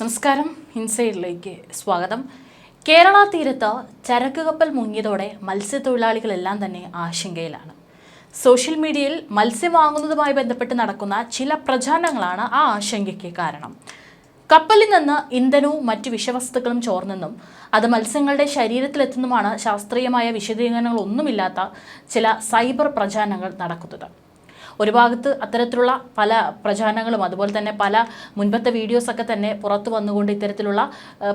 നമസ്കാരം. ഇൻസൈഡിലേക്ക് സ്വാഗതം. കേരള തീരത്ത് ചരക്ക് കപ്പൽ മുങ്ങിയതോടെ മത്സ്യത്തൊഴിലാളികളെല്ലാം തന്നെ ആശങ്കയിലാണ്. സോഷ്യൽ മീഡിയയിൽ മത്സ്യം വാങ്ങുന്നതുമായി ബന്ധപ്പെട്ട് നടക്കുന്ന ചില പ്രചാരണങ്ങളാണ് ആ ആശങ്കയ്ക്ക് കാരണം. കപ്പലിൽ നിന്ന് ഇന്ധനവും മറ്റ് വിഷവസ്തുക്കളും ചോർന്നെന്നും അത് മത്സ്യങ്ങളുടെ ശരീരത്തിലെത്തുന്നതുമാണ് ശാസ്ത്രീയമായ വിശദീകരണങ്ങളൊന്നുമില്ലാത്ത ചില സൈബർ പ്രചാരണങ്ങൾ നടക്കുന്നത്. ഒരു ഭാഗത്ത് അത്തരത്തിലുള്ള പല പ്രചാരണങ്ങളും അതുപോലെ തന്നെ പല മുൻപത്തെ വീഡിയോസൊക്കെ തന്നെ പുറത്തു വന്നുകൊണ്ട് ഇത്തരത്തിലുള്ള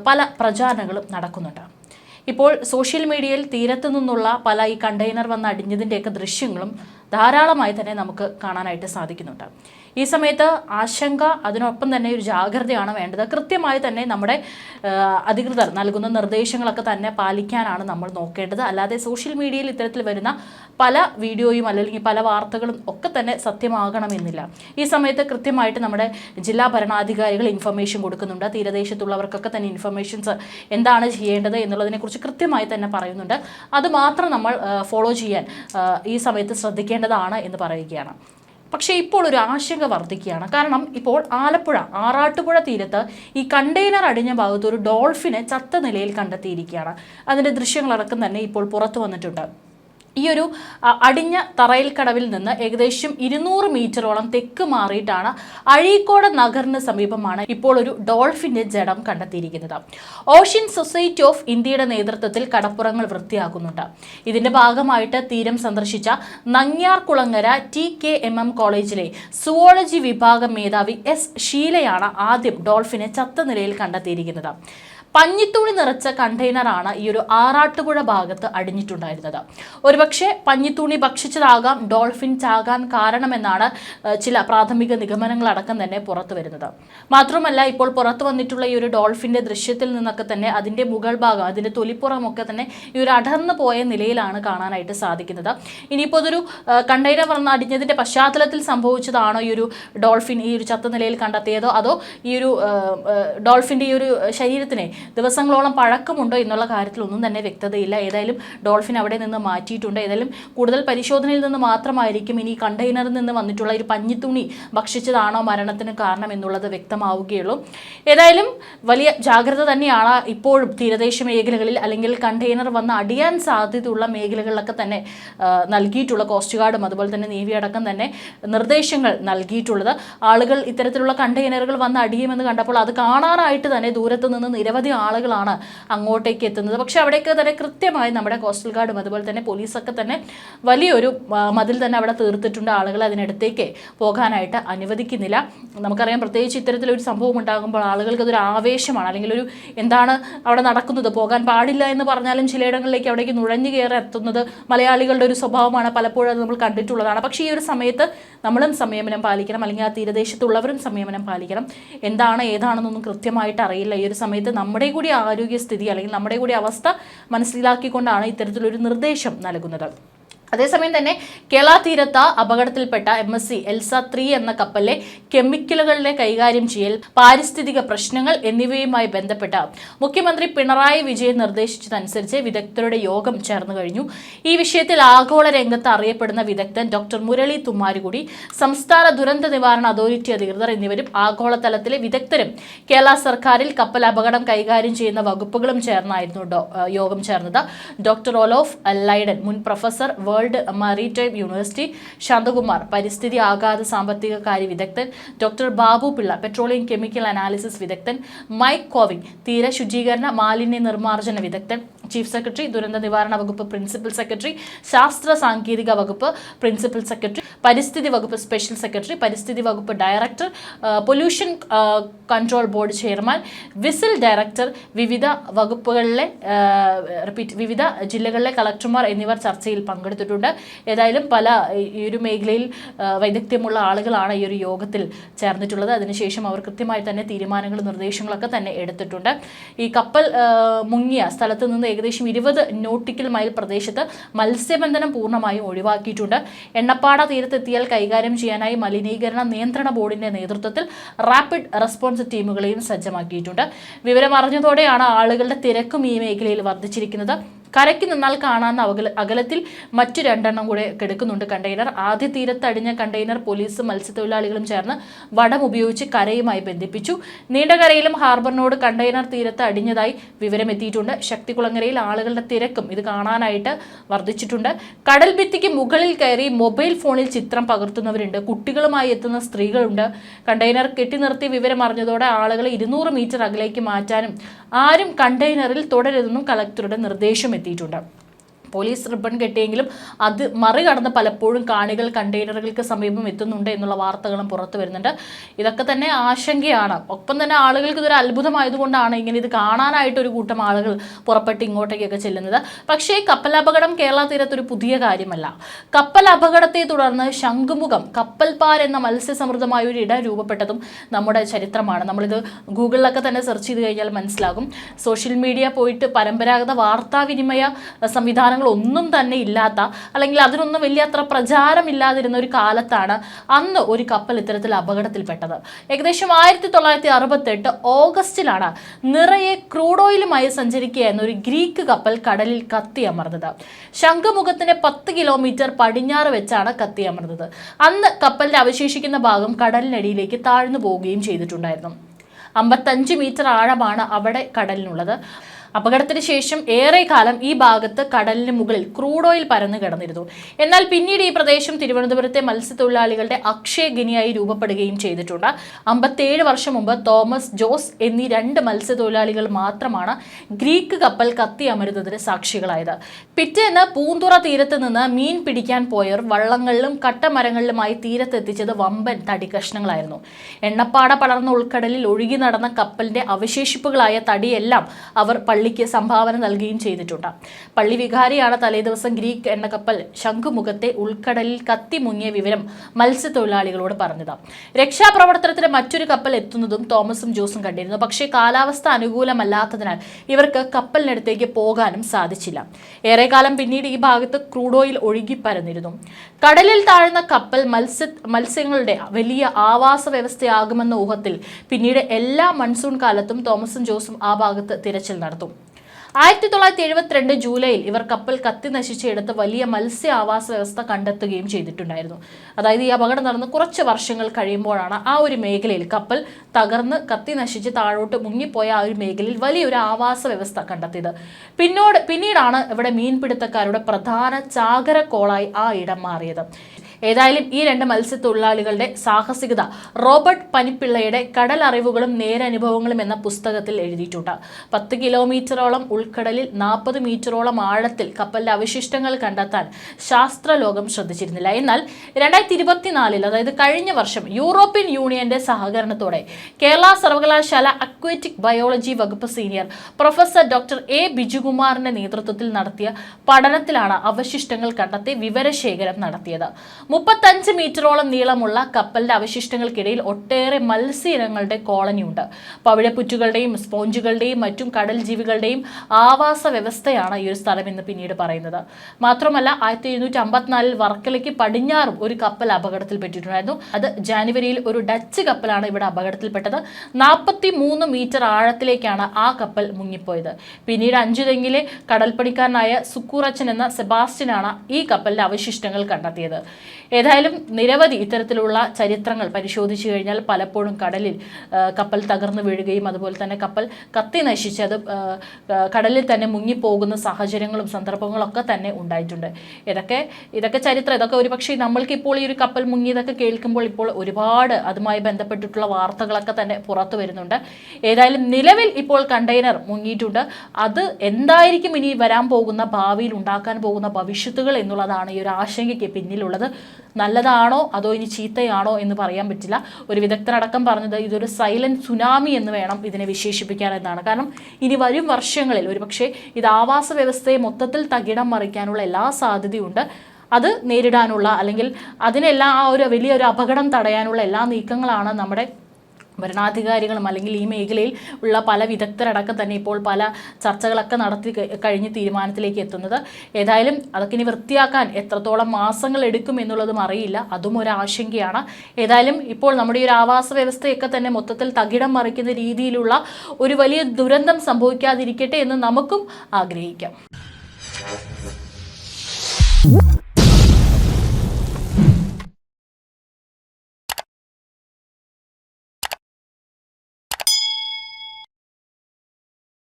പല പ്രചാരണങ്ങളും നടക്കുന്നുണ്ട്. ഇപ്പോൾ സോഷ്യൽ മീഡിയയിൽ തീരത്തു നിന്നുള്ള പല ഈ കണ്ടെയ്നർ വന്ന് അടിഞ്ഞതിന്റെയൊക്കെ ദൃശ്യങ്ങളും ധാരാളമായി തന്നെ നമുക്ക് കാണാനായിട്ട് സാധിക്കുന്നുണ്ട്. ഈ സമയത്ത് ആശങ്ക അതിനൊപ്പം തന്നെ ഒരു ജാഗ്രതയാണ് വേണ്ടത്. കൃത്യമായി തന്നെ നമ്മുടെ അധികൃതർ നൽകുന്ന നിർദ്ദേശങ്ങളൊക്കെ തന്നെ പാലിക്കാനാണ് നമ്മൾ നോക്കേണ്ടത്. അല്ലാതെ സോഷ്യൽ മീഡിയയിൽ ഇത്തരത്തിൽ വരുന്ന പല വീഡിയോയും അല്ലെങ്കിൽ പല വാർത്തകളും ഒക്കെ തന്നെ സത്യമാകണമെന്നില്ല. ഈ സമയത്ത് കൃത്യമായിട്ട് നമ്മുടെ ജില്ലാ ഭരണാധികാരികൾ ഇൻഫർമേഷൻ കൊടുക്കുന്നുണ്ട്. തീരദേശത്തുള്ളവർക്കൊക്കെ തന്നെ ഇൻഫർമേഷൻസ് എന്താണ് ചെയ്യേണ്ടത് എന്നുള്ളതിനെക്കുറിച്ച് കൃത്യമായി തന്നെ പറയുന്നുണ്ട്. അത് മാത്രം നമ്മൾ ഫോളോ ചെയ്യാൻ ഈ സമയത്ത് ശ്രദ്ധിക്കേണ്ടതാണ് എന്ന് പറയുകയാണ്. പക്ഷേ ഇപ്പോൾ ഒരു ആശങ്ക വർദ്ധിക്കുകയാണ്. കാരണം ഇപ്പോൾ ആലപ്പുഴ ആറാട്ടുപുഴ തീരത്ത് ഈ കണ്ടെയ്നർ അടിഞ്ഞ ഭാഗത്ത് ഒരു ഡോൾഫിനെ ചത്ത നിലയിൽ കണ്ടെത്തിയിരിക്കുകയാണ്. അതിന്റെ ദൃശ്യങ്ങളടക്കം തന്നെ ഇപ്പോൾ പുറത്തു വന്നിട്ടുണ്ട്. ഈ ഒരു അടിഞ്ഞ തറയിൽ കടവിൽ നിന്ന് ഏകദേശം ഇരുന്നൂറ് മീറ്ററോളം തെക്ക് മാറിയിട്ടാണ് അഴീക്കോട് നഗറിന് സമീപമാണ് ഇപ്പോൾ ഒരു ഡോൾഫിന്റെ ജഡം കണ്ടെത്തിയിരിക്കുന്നത്. ഓഷ്യൻ സൊസൈറ്റി ഓഫ് ഇന്ത്യയുടെ നേതൃത്വത്തിൽ കടപ്പുറങ്ങൾ വൃത്തിയാക്കുന്നുണ്ട്. ഇതിന്റെ ഭാഗമായിട്ട് തീരം സന്ദർശിച്ച Nangiarkulangara T K M M കോളേജിലെ സുവോളജി വിഭാഗം മേധാവി എസ് ഷീലയാണ് ആദ്യം ഡോൾഫിനെ ചത്ത നിലയിൽ കണ്ടെത്തിയിരിക്കുന്നത്. പഞ്ഞിത്തുണി നിറച്ച കണ്ടെയ്നറാണ് ഈ ഒരു ആറാട്ടുപുഴ ഭാഗത്ത് അടിഞ്ഞിട്ടുണ്ടായിരുന്നത്. ഒരുപക്ഷെ പഞ്ഞിത്തുണി ഭക്ഷിച്ചതാകാം ഡോൾഫിൻ ചാകാൻ കാരണമെന്നാണ് ചില പ്രാഥമിക നിഗമനങ്ങളടക്കം തന്നെ പുറത്തു വരുന്നത്. മാത്രമല്ല ഇപ്പോൾ പുറത്തു വന്നിട്ടുള്ള ഈ ഒരു ഡോൾഫിന്റെ ദൃശ്യത്തിൽ നിന്നൊക്കെ തന്നെ അതിന്റെ മുകൾ ഭാഗം അതിന്റെ തൊലിപ്പുറമൊക്കെ തന്നെ ഈ ഒരു അടർന്നു പോയ നിലയിലാണ് കാണാനായിട്ട് സാധിക്കുന്നത്. ഇനിയിപ്പോൾ അതൊരു കണ്ടെയ്നർ വന്ന് അടിഞ്ഞതിന്റെ പശ്ചാത്തലത്തിൽ സംഭവിച്ചതാണോ ഈ ഒരു ഡോൾഫിൻ ഈ ഒരു ചത്ത നിലയിൽ കണ്ടെത്തിയതോ? അതോ ഈ ഒരു ഡോൾഫിന്റെ ഈ ഒരു ശരീരത്തിനെ ദിവസങ്ങളോളം പഴക്കമുണ്ടോ എന്നുള്ള കാര്യത്തിലൊന്നും തന്നെ വ്യക്തതയില്ല. ഏതായാലും ഡോൾഫിൻ അവിടെ നിന്ന് മാറ്റിയിട്ടുണ്ട്. ഏതായാലും കൂടുതൽ പരിശോധനയിൽ നിന്ന് മാത്രമായിരിക്കും ഇനി കണ്ടെയ്നറിൽ നിന്ന് വന്നിട്ടുള്ള ഒരു പഞ്ഞിത്തുണി ഭക്ഷിച്ചതാണോ മരണത്തിന് കാരണം എന്നുള്ളത് വ്യക്തമാവുകയുള്ളൂ. ഏതായാലും വലിയ ജാഗ്രത തന്നെയാണ് ഇപ്പോഴും തീരദേശ മേഖലകളിൽ അല്ലെങ്കിൽ കണ്ടെയ്നർ വന്ന് അടിയാൻ സാധ്യതയുള്ള മേഖലകളിലൊക്കെ തന്നെ നൽകിയിട്ടുള്ള കോസ്റ്റ് ഗാർഡും അതുപോലെ തന്നെ നേവി അടക്കം തന്നെ നിർദ്ദേശങ്ങൾ നൽകിയിട്ടുള്ളത്. ആളുകൾ ഇത്തരത്തിലുള്ള കണ്ടെയ്നറുകൾ വന്ന് അടിയുമെന്ന് കണ്ടപ്പോൾ അത് കാണാനായിട്ട് തന്നെ ദൂരത്ത് നിന്ന് നിരവധി ആളുകളാണ് അങ്ങോട്ടേക്ക് എത്തുന്നത്. പക്ഷെ അവിടേക്ക് തന്നെ കൃത്യമായി നമ്മുടെ കോസ്റ്റൽ ഗാർഡും അതുപോലെ തന്നെ പോലീസൊക്കെ തന്നെ വലിയൊരു മതിൽ തന്നെ അവിടെ തീർത്തിട്ടുണ്ട്. ആളുകൾ അതിനടുത്തേക്ക് പോകാനായിട്ട് അനുവദിക്കുന്നില്ല. നമുക്കറിയാം പ്രത്യേകിച്ച് ഇത്തരത്തിലൊരു സംഭവം ഉണ്ടാകുമ്പോൾ ആളുകൾക്ക് അതൊരു ആവേശമാണ്. അല്ലെങ്കിൽ ഒരു എന്താണ് അവിടെ നടക്കുന്നത്? പോകാൻ പാടില്ല എന്ന് പറഞ്ഞാലും ചിലയിടങ്ങളിലേക്ക് അവിടേക്ക് നുഴഞ്ഞു കയറി എത്തുന്നത് മലയാളികളുടെ ഒരു സ്വഭാവമാണ്. പലപ്പോഴും നമ്മൾ കണ്ടിട്ടുള്ളതാണ്. പക്ഷേ ഈ ഒരു സമയത്ത് നമ്മളും സംയമനം പാലിക്കണം. അല്ലെങ്കിൽ ആ തീരദേശത്തുള്ളവരും സംയമനം പാലിക്കണം. എന്താണ് ഏതാണെന്നൊന്നും കൃത്യമായിട്ട് അറിയില്ല. ഈ ഒരു സമയത്ത് നമ്മുടെ കൂടി ആരോഗ്യസ്ഥിതി അല്ലെങ്കിൽ നമ്മുടെ കൂടി അവസ്ഥ മനസ്സിലാക്കിക്കൊണ്ടാണ് ഇത്തരത്തിലൊരു നിർദ്ദേശം നൽകുന്നത്. അതേസമയം തന്നെ കേരള തീരത്ത് അപകടത്തിൽപ്പെട്ട M S C Elsa three എന്ന കപ്പലിലെ കെമിക്കലുകളുടെ കൈകാര്യം ചെയ്യൽ പാരിസ്ഥിതിക പ്രശ്നങ്ങൾ എന്നിവയുമായി ബന്ധപ്പെട്ട മുഖ്യമന്ത്രി പിണറായി വിജയൻ നിർദ്ദേശിച്ചതനുസരിച്ച് വിദഗ്ധരുടെ യോഗം ചേർന്നു കഴിഞ്ഞു. ഈ വിഷയത്തിൽ ആഗോള രംഗത്ത് അറിയപ്പെടുന്ന വിദഗ്ധൻ ഡോക്ടർ മുരളി തുമ്മാരുകുടി സംസ്ഥാന ദുരന്ത നിവാരണ അതോറിറ്റി അധികൃതർ എന്നിവരും ആഗോളതലത്തിലെ വിദഗ്ധരും കേരള സർക്കാരിൽ കപ്പൽ അപകടം കൈകാര്യം ചെയ്യുന്ന വകുപ്പുകളും ചേർന്നായിരുന്നു യോഗം ചേർന്നത്. ഡോക്ടർ ഒലോഫ് ലൈഡൻ മുൻ professor world maritime university Shanthakumar പരിസ്ഥിതി ആഘാത സാമ്പത്തിക കാര്യ വിദഗ്ധൻ doctor Babu Pillai petroleum chemical analysis വിദഗ്ധൻ മൈക്ക് കോവിംഗ് തീര ശുചീകരണ മാലിന്യ നിർമ്മാർജന വിദഗ്ധൻ ചീഫ് സെക്രട്ടറി ദുരന്ത നിവാരണ വകുപ്പ് പ്രിൻസിപ്പൽ സെക്രട്ടറി ശാസ്ത്ര സാങ്കേതിക വകുപ്പ് പ്രിൻസിപ്പൽ സെക്രട്ടറി പരിസ്ഥിതി വകുപ്പ് സ്പെഷ്യൽ സെക്രട്ടറി പരിസ്ഥിതി വകുപ്പ് director pollution control board chairman whistle director വിവിധ വകുപ്പുകളിലെ റിപ്പീറ്റ് വിവിധ ജില്ലകളിലെ കളക്ടർമാർ എന്നിവർ ചർച്ചയിൽ പങ്കെടുത്തിട്ടുണ്ട്. ഏതായാലും പല ഈ- ഒരു മേഖലയിൽ വൈദഗ്ധ്യമുള്ള ആളുകളാണ് ഈ ഒരു യോഗത്തിൽ ചേർന്നിട്ടുള്ളത്. അതിനുശേഷം അവർ കൃത്യമായി തന്നെ തീരുമാനങ്ങളും നിർദ്ദേശങ്ങളൊക്കെ തന്നെ എടുത്തിട്ടുണ്ട്. ഈ കപ്പൽ മുങ്ങിയ സ്ഥലത്ത് നിന്ന് ഏകദേശം ഇരുപത് നോട്ടിക്കൽ മൈൽ പ്രദേശത്ത് മത്സ്യബന്ധനം പൂർണമായും ഒഴിവാക്കിയിട്ടുണ്ട്. എണ്ണപ്പാട തീരത്തെത്തിയാൽ കൈകാര്യം ചെയ്യാനായി മലിനീകരണ നിയന്ത്രണ ബോർഡിന്റെ നേതൃത്വത്തിൽ റാപ്പിഡ് റെസ്പോൺസ് ടീമുകളെയും സജ്ജമാക്കിയിട്ടുണ്ട്. വിവരം അറിഞ്ഞതോടെയാണ് ആളുകളുടെ തിരക്കും ഈ മേഖലയിൽ വർദ്ധിച്ചിരിക്കുന്നത്. കരയ്ക്ക് നിന്നാൽ കാണാവുന്ന അകല അകലത്തിൽ മറ്റു രണ്ടെണ്ണം കൂടെ കിടക്കുന്നുണ്ട് കണ്ടെയ്നർ. ആദ്യ തീരത്ത് അടിഞ്ഞ കണ്ടെയ്നർ പോലീസും മത്സ്യത്തൊഴിലാളികളും ചേർന്ന് വടം ഉപയോഗിച്ച് കരയുമായി ബന്ധിപ്പിച്ചു. നീണ്ടകരയിലും ഹാർബറിനോട് കണ്ടെയ്നർ തീരത്ത് അടിഞ്ഞതായി വിവരമെത്തിയിട്ടുണ്ട്. ശക്തികുളങ്ങരയിൽ ആളുകളുടെ തിരക്കും ഇത് കാണാനായിട്ട് വർദ്ധിച്ചിട്ടുണ്ട്. കടൽ ഭിത്തിക്ക് മുകളിൽ കയറി മൊബൈൽ ഫോണിൽ ചിത്രം പകർത്തുന്നവരുണ്ട്. കുട്ടികളുമായി എത്തുന്ന സ്ത്രീകളുണ്ട്. കണ്ടെയ്നർ കെട്ടി നിർത്തി വിവരം അറിഞ്ഞതോടെ ആളുകളെ ഇരുന്നൂറ് മീറ്റർ അകലേക്ക് മാറ്റാനും ആരും കണ്ടെയ്നറിൽ തുടരുതെന്നും കളക്ടറുടെ നിർദ്ദേശം എത്തിയിട്ടുണ്ട് പോലീസ് റിബൺ കെട്ടിയെങ്കിലും അത് മറികടന്ന് പലപ്പോഴും കാണികൾ കണ്ടെയ്നറുകൾക്ക് സമീപം എത്തുന്നുണ്ട് എന്നുള്ള വാർത്തകളും പുറത്തു വരുന്നുണ്ട്. ഇതൊക്കെ തന്നെ ആശങ്കയാണ്. ഒപ്പം തന്നെ ആളുകൾക്ക് ഇതൊരു അത്ഭുതമായതുകൊണ്ടാണ് ഇങ്ങനെ ഇത് കാണാനായിട്ട് ഒരു കൂട്ടം ആളുകൾ പുറപ്പെട്ട് ഇങ്ങോട്ടേക്കൊക്കെ ചെല്ലുന്നത്. പക്ഷേ കപ്പലപകടം കേരള തീരത്ത് ഒരു പുതിയ കാര്യമല്ല. കപ്പൽ അപകടത്തെ തുടർന്ന് ശംഖുമുഖം കപ്പൽപ്പാർ എന്ന മത്സ്യസമൃദ്ധമായ ഒരു ഇടം രൂപപ്പെട്ടതും നമ്മുടെ ചരിത്രമാണ്. നമ്മളിത് ഗൂഗിളിലൊക്കെ തന്നെ സെർച്ച് ചെയ്ത് കഴിഞ്ഞാൽ മനസ്സിലാകും. സോഷ്യൽ മീഡിയ പോയിട്ട് പരമ്പരാഗത വാർത്താവിനിമയ സംവിധാനങ്ങൾ ഒന്നും തന്നെ ഇല്ലാത്ത അല്ലെങ്കിൽ അതിനൊന്നും വലിയ അത്ര പ്രചാരമില്ലാതിരുന്ന ഒരു കാലത്താണ് അന്ന് ഒരു കപ്പൽ ഇത്തരത്തിൽ അപകടത്തിൽപ്പെട്ടത്. ഏകദേശം ആയിരത്തി തൊള്ളായിരത്തി അറുപത്തെട്ട് ഓഗസ്റ്റിലാണ് നിറയെ ക്രൂഡ് ഓയിലുമായി സഞ്ചരിക്കുകയായിരുന്ന ഒരു ഗ്രീക്ക് കപ്പൽ കടലിൽ കത്തിയമർന്നത്. ശംഖുമുഖത്തിന് പത്ത് കിലോമീറ്റർ പടിഞ്ഞാറ് വെച്ചാണ് കത്തിയമർന്നത്. അന്ന് കപ്പലിന്റെ അവശേഷിക്കുന്ന ഭാഗം കടലിനടിയിലേക്ക് താഴ്ന്നു പോവുകയും ചെയ്തിട്ടുണ്ടായിരുന്നു. അമ്പത്തഞ്ച് മീറ്റർ ആഴമാണ് അവിടെ കടലിനുള്ളത്. അപകടത്തിന് ശേഷം ഏറെ കാലം ഈ ഭാഗത്ത് കടലിന് മുകളിൽ ക്രൂഡ് ഓയിൽ പരന്നു കിടന്നിരുന്നു. എന്നാൽ പിന്നീട് ഈ പ്രദേശം തിരുവനന്തപുരത്തെ മത്സ്യത്തൊഴിലാളികളുടെ അക്ഷയഗിനിയായി രൂപപ്പെടുകയും ചെയ്തിട്ടുണ്ട്. അമ്പത്തേഴ് വർഷം മുമ്പ് തോമസ് ജോസ് എന്നീ രണ്ട് മത്സ്യത്തൊഴിലാളികൾ മാത്രമാണ് ഗ്രീക്ക് കപ്പൽ കത്തി അമരുന്നതിന് സാക്ഷികളായത്. പിറ്റേന്ന് പൂന്തുറ തീരത്ത് നിന്ന് മീൻ പിടിക്കാൻ പോയർ വള്ളങ്ങളിലും കട്ടമരങ്ങളിലുമായി തീരത്തെത്തിച്ചത് വമ്പൻ തടി കഷ്ണങ്ങളായിരുന്നു എണ്ണപ്പാട പടർന്ന ഉൾക്കടലിൽ ഒഴുകി നടന്ന കപ്പലിന്റെ അവശേഷിപ്പുകളായ തടിയെല്ലാം അവർ പള്ളിക്ക് സംഭാവന നൽകുകയും ചെയ്തിട്ടുണ്ട്. പള്ളി വികാരിയാണ് തലേദിവസം ഗ്രീക്ക് എണ്ണക്കപ്പൽ ശംഖുമുഖത്തെ ഉൾക്കടലിൽ കത്തി മുങ്ങിയ വിവരം മത്സ്യത്തൊഴിലാളികളോട് പറഞ്ഞത്. രക്ഷാപ്രവർത്തനത്തിന് മറ്റൊരു കപ്പൽ എത്തുന്നതും തോമസും ജോസും കണ്ടിരുന്നു. പക്ഷേ കാലാവസ്ഥ അനുകൂലമല്ലാത്തതിനാൽ ഇവർക്ക് കപ്പലിനടുത്തേക്ക് പോകാനും സാധിച്ചില്ല. ഏറെക്കാലം പിന്നീട് ഈ ഭാഗത്ത് ക്രൂഡ് ഓയിൽ ഒഴുകി പരന്നിരുന്നു. കടലിൽ താഴ്ന്ന കപ്പൽ മത്സ്യ മത്സ്യങ്ങളുടെ വലിയ ആവാസ വ്യവസ്ഥയാകുമെന്ന ഊഹത്തിൽ പിന്നീട് എല്ലാ മൺസൂൺ കാലത്തും തോമസും ജോസും ആ ഭാഗത്ത് തിരച്ചിൽ നടത്തും. ആയിരത്തി തൊള്ളായിരത്തി എഴുപത്തിരണ്ട് ജൂലൈയിൽ ഇവർ കപ്പൽ കത്തി നശിച്ചെടുത്ത് വലിയ മത്സ്യ ആവാസ വ്യവസ്ഥ കണ്ടെത്തുകയും ചെയ്തിട്ടുണ്ടായിരുന്നു. അതായത് ഈ അപകടം നടന്ന് കുറച്ച് വർഷങ്ങൾ കഴിയുമ്പോഴാണ് ആ ഒരു മേഖലയിൽ കപ്പൽ തകർന്ന് കത്തി നശിച്ച് താഴോട്ട് മുങ്ങിപ്പോയ ആ ഒരു മേഖലയിൽ വലിയൊരു ആവാസ വ്യവസ്ഥ കണ്ടെത്തിയത്. പിന്നോട് പിന്നീടാണ് ഇവിടെ മീൻപിടുത്തക്കാരുടെ പ്രധാന ചാകരക്കോളായി ആ ഇടം മാറിയത്. ഏതായാലും ഈ രണ്ട് മത്സ്യത്തൊഴിലാളികളുടെ സാഹസികത റോബർട്ട് പനിപ്പിള്ളയുടെ കടൽ അറിവുകളും നേരനുഭവങ്ങളും എന്ന പുസ്തകത്തിൽ എഴുതിയിട്ടുണ്ട്. പത്ത് കിലോമീറ്ററോളം ഉൾക്കടലിൽ നാൽപ്പത് മീറ്ററോളം ആഴത്തിൽ കപ്പലിന്റെ അവശിഷ്ടങ്ങൾ കണ്ടെത്താൻ ശാസ്ത്രലോകം ശ്രദ്ധിച്ചിരുന്നില്ല. എന്നാൽ രണ്ടായിരത്തി ഇരുപത്തിനാലിൽ അതായത് കഴിഞ്ഞ വർഷം യൂറോപ്യൻ യൂണിയന്റെ സഹകരണത്തോടെ കേരള സർവകലാശാല അക്വേറ്റിക് ബയോളജി വകുപ്പ് സീനിയർ പ്രൊഫസർ ഡോക്ടർ എ ബിജുകുമാറിന്റെ നേതൃത്വത്തിൽ നടത്തിയ പഠനത്തിലാണ് അവശിഷ്ടങ്ങൾ കണ്ടെത്തി വിവരശേഖരം നടത്തിയത്. മുപ്പത്തഞ്ച് മീറ്ററോളം നീളമുള്ള കപ്പലിന്റെ അവശിഷ്ടങ്ങൾക്കിടയിൽ ഒട്ടേറെ മത്സ്യയിനങ്ങളുടെ കോളനിയുണ്ട്. പവിഴപ്പുറ്റുകളുടെയും സ്പോഞ്ചുകളുടെയും മറ്റും കടൽ ജീവികളുടെയും ആവാസ വ്യവസ്ഥയാണ് ഈ ഒരു സ്ഥലം എന്ന് പിന്നീട് പറയുന്നത്. മാത്രമല്ല ആയിരത്തി എഴുന്നൂറ്റി അമ്പത്തിനാലിൽ വർക്കലയ്ക്ക് പടിഞ്ഞാറും ഒരു കപ്പൽ അപകടത്തിൽപ്പെട്ടിട്ടുണ്ടായിരുന്നു. അത് ജാനുവരിയിൽ ഒരു ഡച്ച് കപ്പലാണ് ഇവിടെ അപകടത്തിൽപ്പെട്ടത്. നാൽപ്പത്തി മൂന്ന് മീറ്റർ ആഴത്തിലേക്കാണ് ആ കപ്പൽ മുങ്ങിപ്പോയത്. പിന്നീട് അഞ്ചുതെങ്ങിലെ കടൽപ്പണിക്കാരനായ സുക്കൂറച്ചൻ എന്ന സെബാസ്റ്റ്യനാണ് ഈ കപ്പലിന്റെ അവശിഷ്ടങ്ങൾ കണ്ടെത്തിയത്. ഏതായാലും നിരവധി ഇത്തരത്തിലുള്ള ചരിത്രങ്ങൾ പരിശോധിച്ചു കഴിഞ്ഞാൽ പലപ്പോഴും കടലിൽ കപ്പൽ തകർന്നു വീഴുകയും അതുപോലെ തന്നെ കപ്പൽ കത്തി നശിച്ച് അത് കടലിൽ തന്നെ മുങ്ങിപ്പോകുന്ന സാഹചര്യങ്ങളും സന്ദർഭങ്ങളൊക്കെ തന്നെ ഉണ്ടായിട്ടുണ്ട്. ഇതൊക്കെ ഇതൊക്കെ ചരിത്രം ഇതൊക്കെ ഒരുപക്ഷെ നമ്മൾക്ക് ഇപ്പോൾ ഈ ഒരു കപ്പൽ മുങ്ങിയതൊക്കെ കേൾക്കുമ്പോൾ ഇപ്പോൾ ഒരുപാട് അതുമായി ബന്ധപ്പെട്ടിട്ടുള്ള വാർത്തകളൊക്കെ തന്നെ പുറത്തു വരുന്നുണ്ട്. ഏതായാലും നിലവിൽ ഇപ്പോൾ കണ്ടെയ്നർ മുങ്ങിയിട്ടുണ്ട്. അത് എന്തായിരിക്കും ഇനി വരാൻ പോകുന്ന ഭാവിയിൽ ഉണ്ടാക്കാൻ പോകുന്ന ഭവിഷ്യത്തുകൾ എന്നുള്ളതാണ് ഈ ഒരു ആശങ്കയ്ക്ക് പിന്നിലുള്ളത്. നല്ലതാണോ? അതോ ഇനി ചീത്തയാണോ എന്ന് പറയാൻ പറ്റില്ല. ഒരു വിദഗ്ധരടക്കം പറഞ്ഞത് ഇതൊരു സൈലന്റ് സുനാമി എന്ന് വേണം ഇതിനെ വിശേഷിപ്പിക്കാൻ എന്നാണ്. കാരണം ഇനി വരും വർഷങ്ങളിൽ ഒരുപക്ഷെ ഇത് ആവാസ വ്യവസ്ഥയെ മൊത്തത്തിൽ തകിടം മറിക്കാനുള്ള എല്ലാ സാധ്യതയുണ്ട്. അത് നേരിടാനുള്ള അല്ലെങ്കിൽ അതിനെല്ലാം ആ ഒരു വലിയൊരു അപകടം തടയാനുള്ള എല്ലാ നീക്കങ്ങളാണ് നമ്മുടെ ഭരണാധികാരികളും അല്ലെങ്കിൽ ഈ മേഖലയിൽ ഉള്ള പല വിദഗ്ധരടക്കം തന്നെ ഇപ്പോൾ പല ചർച്ചകളൊക്കെ നടത്തി കഴി- കഴിഞ്ഞ് തീരുമാനത്തിലേക്ക് എത്തുന്നത്. ഏതായാലും അതൊക്കെ ഇനി വൃത്തിയാക്കാൻ എത്രത്തോളം മാസങ്ങൾ എടുക്കും എന്നുള്ളതും അറിയില്ല. അതും ഒരു ആശങ്കയാണ് ഏതായാലും ഇപ്പോൾ നമ്മുടെ ഒരു ആവാസ വ്യവസ്ഥയൊക്കെ തന്നെ മൊത്തത്തിൽ തകിടം മറിക്കുന്ന രീതിയിലുള്ള ഒരു വലിയ ദുരന്തം സംഭവിക്കാതിരിക്കട്ടെ എന്ന് നമുക്കും ആഗ്രഹിക്കാം.